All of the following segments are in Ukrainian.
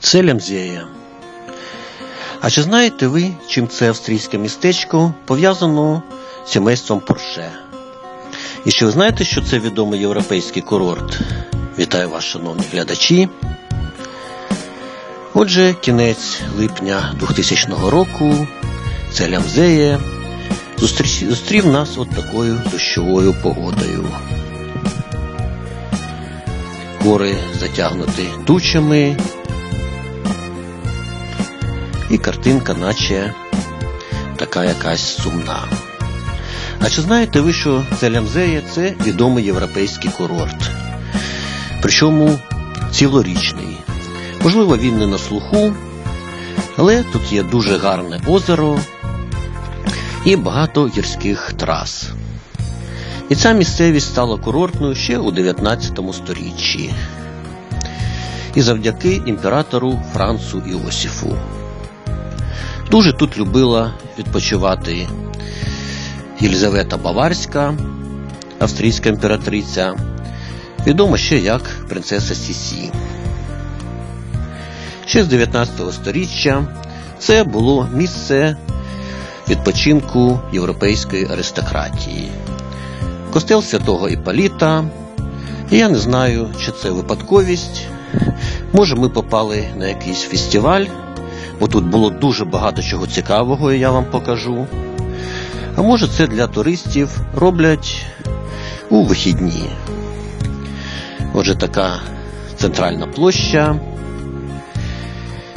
Це Лямзея. А чи знаєте ви, чим це австрійське містечко пов'язано з сімейством Порше? І чи ви знаєте, що це відомий європейський курорт? Вітаю вас, шановні глядачі. Отже, кінець липня 2000 року це Лямзеє зустрів нас от такою дощовою погодою. Гори затягнуті тучами, і картинка, наче така якась сумна. А чи знаєте ви, що це Лямзея це відомий європейський курорт? Причому цілорічний. Можливо, він не на слуху, але тут є дуже гарне озеро і багато гірських трас. І ця місцевість стала курортною ще у 19 сторіччі. І завдяки імператору Францу Іосифу. Дуже тут любила відпочивати Єлизавета Баварська, австрійська імператриця, відома ще як принцеса Сісі. Ще з 19 століття це було місце відпочинку європейської аристократії. Костел святого Іполіта. Я не знаю, чи це випадковість. Може, ми попали на якийсь фестиваль, бо тут було дуже багато чого цікавого, і я вам покажу. А може, це для туристів роблять у вихідні. Отже, така центральна площа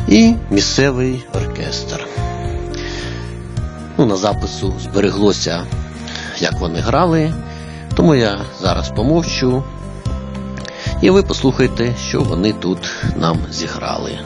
і місцевий оркестр. Ну, на запису збереглося, як вони грали, тому я зараз помовчу. І ви послухайте, що вони тут нам зіграли.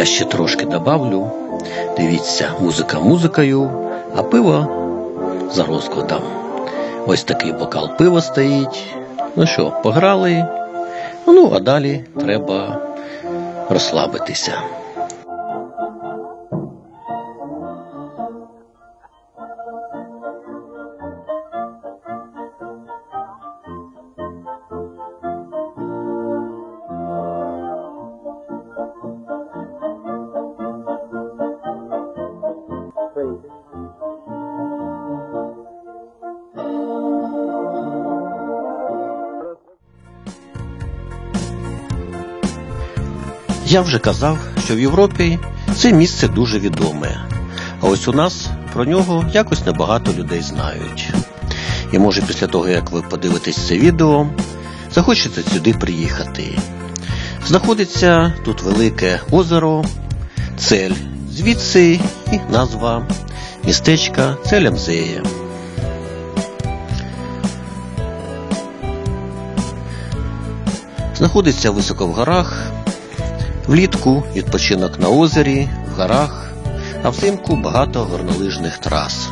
Я ще трошки добавлю. Дивіться, музика музикою, а пиво за розкладом. Ось такий бокал пива стоїть. Ну що, пограли? Ну, а далі треба розслабитися. Я вже казав, що в Європі це місце дуже відоме. А ось у нас про нього якось небагато людей знають. І може після того, як ви подивитесь це відео, захочете сюди приїхати. Знаходиться тут велике озеро, цель, звідси і назва містечка Целямзеє. Знаходиться високо в горах, влітку відпочинок на озері, в горах, а взимку багато горнолижних трас.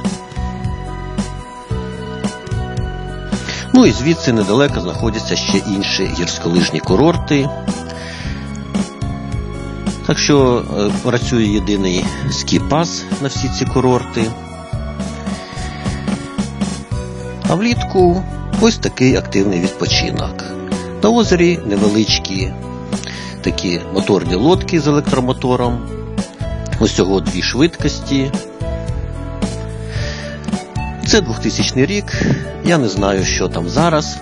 Ну і звідси недалеко знаходяться ще інші гірськолижні курорти. Так що е, працює єдиний ски-пас на всі ці курорти. А влітку ось такий активний відпочинок. На озері невеличкі такі моторні лодки з електромотором. Ось цього дві швидкості. Це 2000 рік. Я не знаю, що там зараз.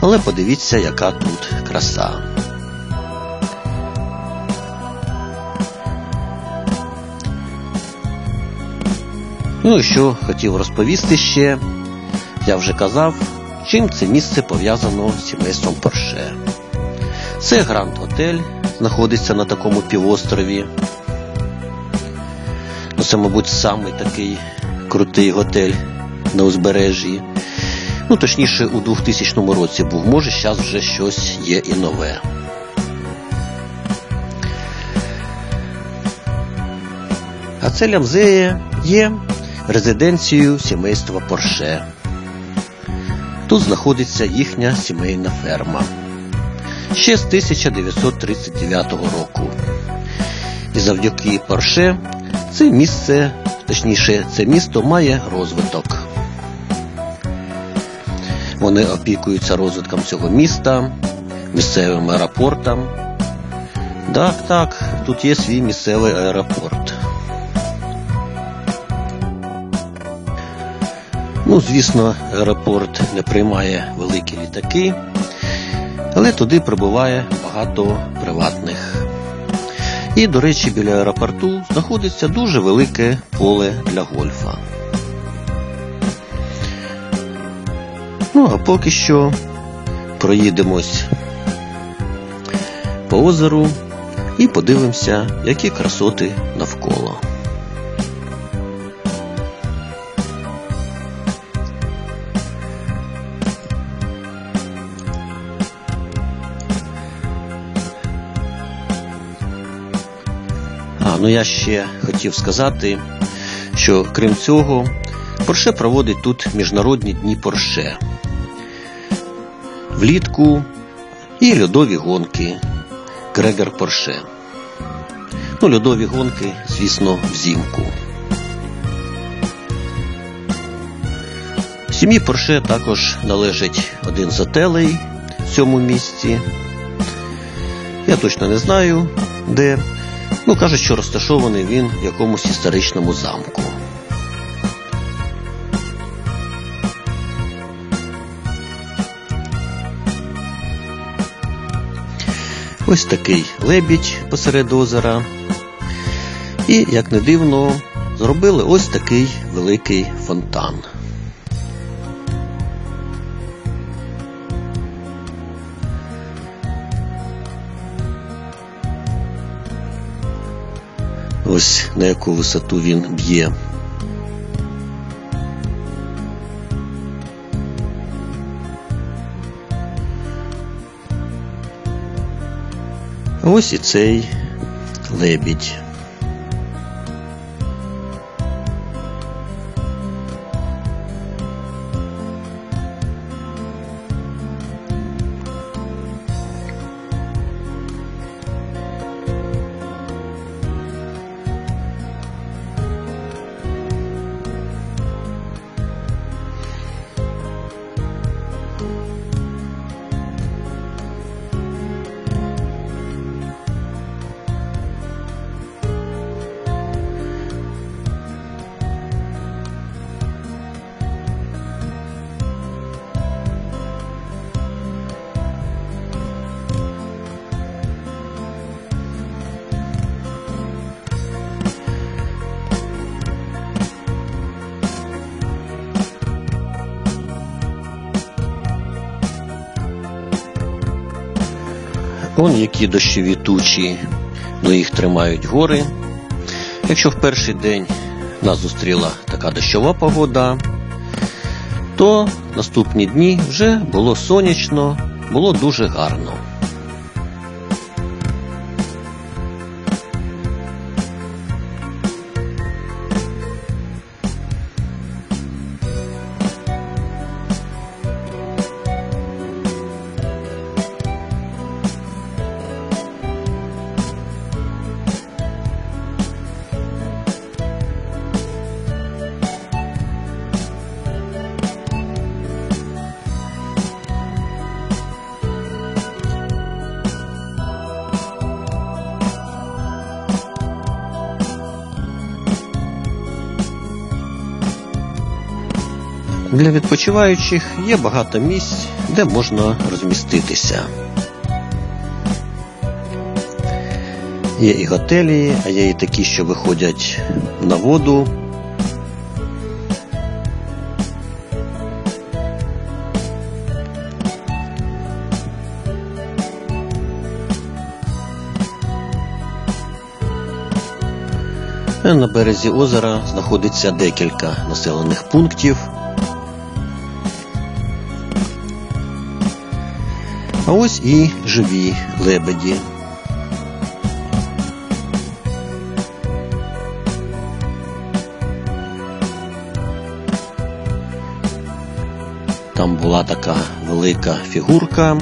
Але подивіться, яка тут краса. Ну і що хотів розповісти ще, я вже казав, чим це місце пов'язано з сімейством Порше. Це Гранд Отель, знаходиться на такому півострові. Ну, Це, мабуть, самий такий крутий готель на узбережжі. Ну, точніше, у 2000 році був. Може, зараз вже щось є і нове. А це Лямзея є резиденцією сімейства Порше. Тут знаходиться їхня сімейна ферма. Ще з 1939 року. І завдяки Порше це місце, точніше, це місто має розвиток. Вони опікуються розвитком цього міста, місцевим аеропортом. Так, так, тут є свій місцевий аеропорт. Ну, звісно, аеропорт не приймає великі літаки, але туди прибуває багато приватних. І, до речі, біля аеропорту знаходиться дуже велике поле для гольфа. Ну, а поки що проїдемось по озеру і подивимося, які красоти навколо. Ну я ще хотів сказати, що крім цього, Порше проводить тут міжнародні дні Порше. Влітку і льодові гонки Грегор Порше. Ну, льодові гонки, звісно, взимку. Сім'ї Порше також належить один з отелей в цьому місці. Я точно не знаю, де. Ну, кажуть, що розташований він в якомусь історичному замку. Ось такий лебідь посеред озера. І, як не дивно, зробили ось такий великий фонтан. Ось на яку висоту він б'є. Ось і цей лебідь. Он які дощові тучі, до їх тримають гори. Якщо в перший день нас зустріла така дощова погода, то наступні дні вже було сонячно, було дуже гарно. Для відпочиваючих є багато місць, де можна розміститися. Є і готелі, а є і такі, що виходять на воду. На березі озера знаходиться декілька населених пунктів. А ось і живі лебеді. Там була така велика фігурка.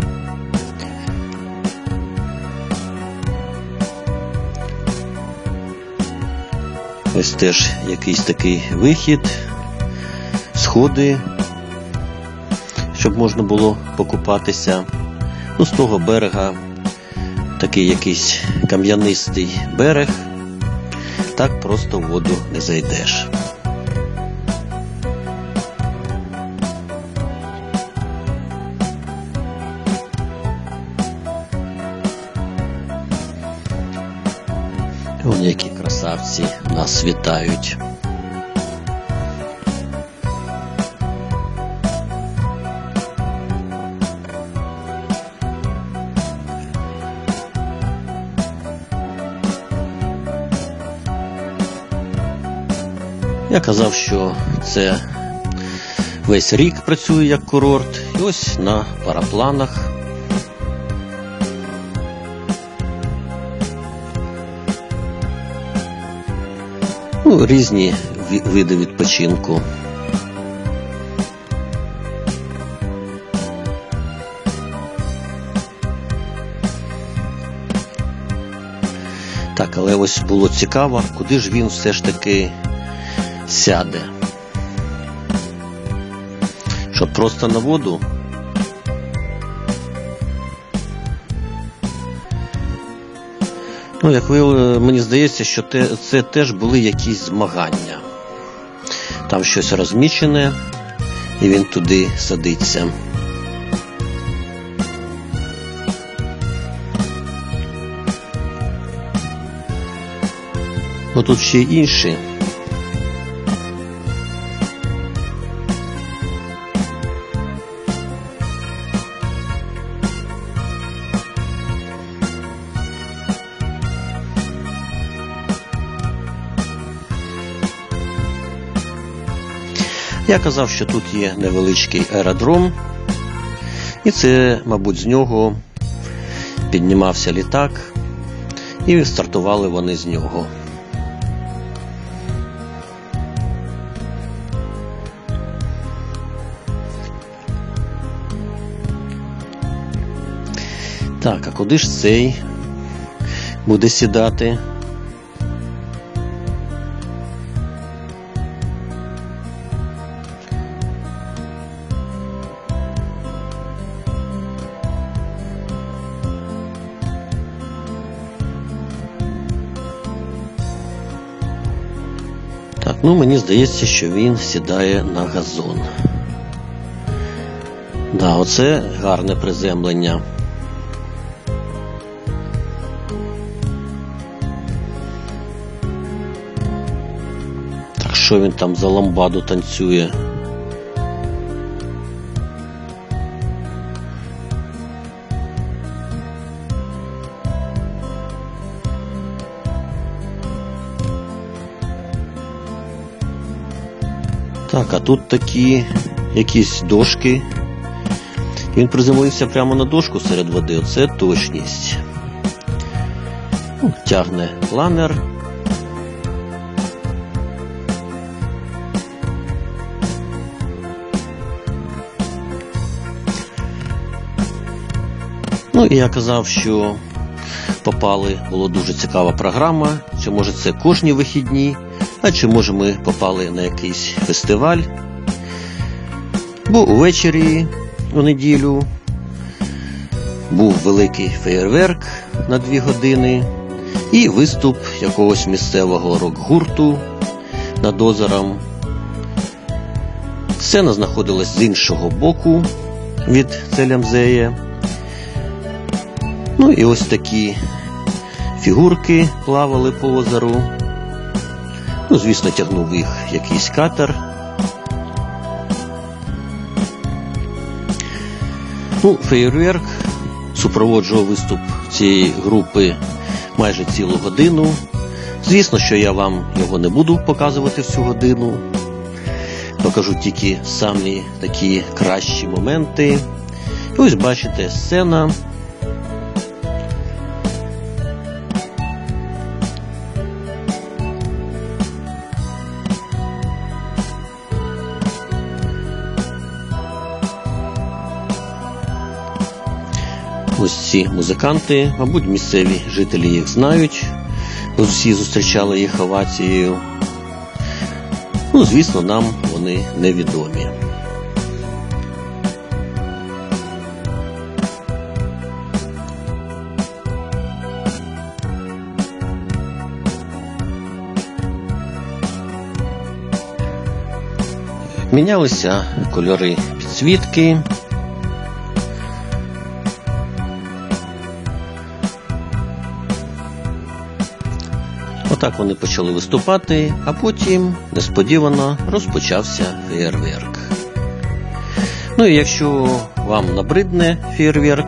Ось теж якийсь такий вихід, сходи, щоб можна було покупатися. Ну, з того берега такий якийсь кам'янистий берег, так просто в воду не зайдеш. Вон які красавці нас вітають. Я казав, що це весь рік працює як курорт, і ось на парапланах. Ну, різні види відпочинку. Так, але ось було цікаво, куди ж він все ж таки сяде. Щоб просто на воду. Ну, як ви, мені здається, що те, це теж були якісь змагання. Там щось розмічене, і він туди садиться. Ну тут ще й інші. Я казав, що тут є невеличкий аеродром, і це, мабуть, з нього піднімався літак, і стартували вони з нього. Так, а куди ж цей буде сідати? Ну мені здається, що він сідає на газон. Да, оце гарне приземлення. Так що він там за ламбаду танцює? Так, а тут такі якісь дошки. Він приземлився прямо на дошку серед води. Оце точність. Ну, Тягне планер. Ну і я казав, що попали, була дуже цікава програма. Чи може це кожні вихідні, а чи може ми попали на якийсь фестиваль. Бо увечері у неділю був великий феєрверк на дві години і виступ якогось місцевого рок-гурту над озером. Сцена знаходилась з іншого боку від Целямзея. Ну і ось такі фігурки плавали по озеру. Ну, звісно, тягнув їх якийсь катер. Ну, феєрверк супроводжував виступ цієї групи майже цілу годину. Звісно, що я вам його не буду показувати всю годину. Покажу тільки самі такі кращі моменти. І ось бачите, сцена. Ось ці музиканти, мабуть, місцеві жителі їх знають. Всі зустрічали їх овацією. Ну, звісно, нам вони невідомі. Мінялися кольори підсвітки. Отак вони почали виступати, а потім несподівано розпочався феєрверк. Ну і якщо вам набридне феєрверк,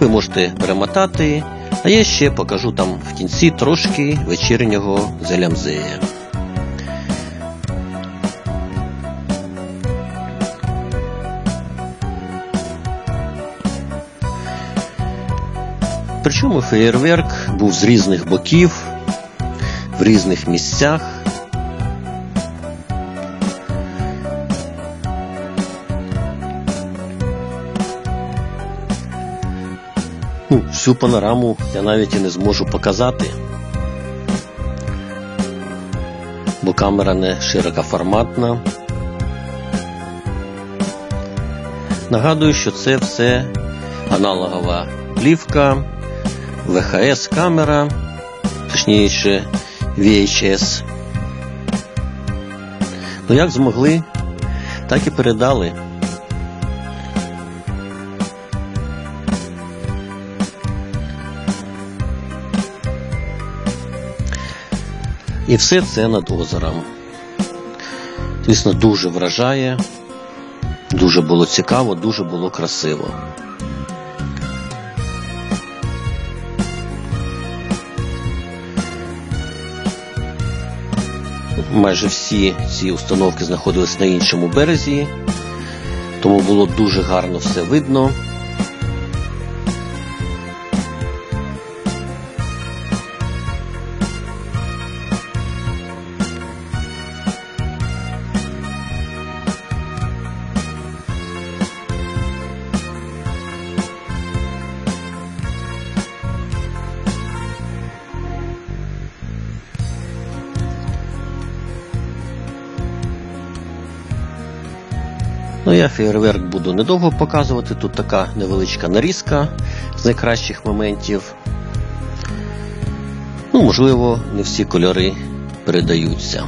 ви можете перемотати, а я ще покажу там в кінці трошки вечірнього зелямзея. Причому феєрверк був з різних боків в різних місцях. Ну, Всю панораму я навіть і не зможу показати, бо камера не широкоформатна. Нагадую, що це все аналогова плівка, ВХС камера, точніше VHS. Ну як змогли, так і передали. І все це над озером. Звісно, дуже вражає, дуже було цікаво, дуже було красиво. Майже всі ці установки знаходились на іншому березі, тому було дуже гарно все видно. Ну, я фейерверк буду недовго показувати. Тут така невеличка нарізка з найкращих моментів. Ну, можливо, не всі кольори передаються.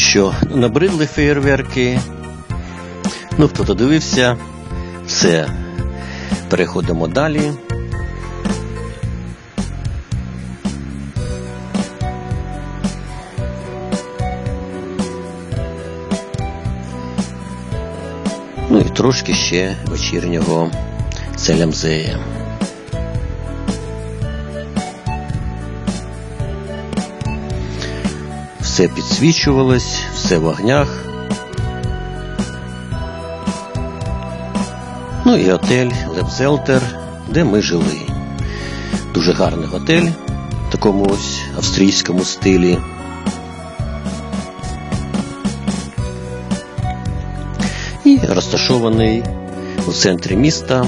Що, набридли феєрверки. Ну, хто додивився, все. Переходимо далі. Ну і трошки ще вечірнього целямзея. Все підсвічувалось, все в огнях. Ну і готель Лепзелтер, де ми жили. Дуже гарний готель в такому ось австрійському стилі. І розташований у центрі міста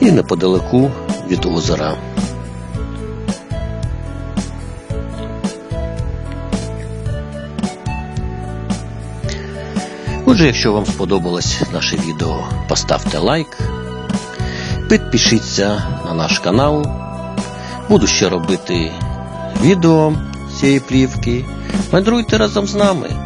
і неподалеку від озера. Отже, якщо вам сподобалось наше відео, поставте лайк, підпишіться на наш канал. Буду ще робити відео цієї плівки. Мандруйте разом з нами.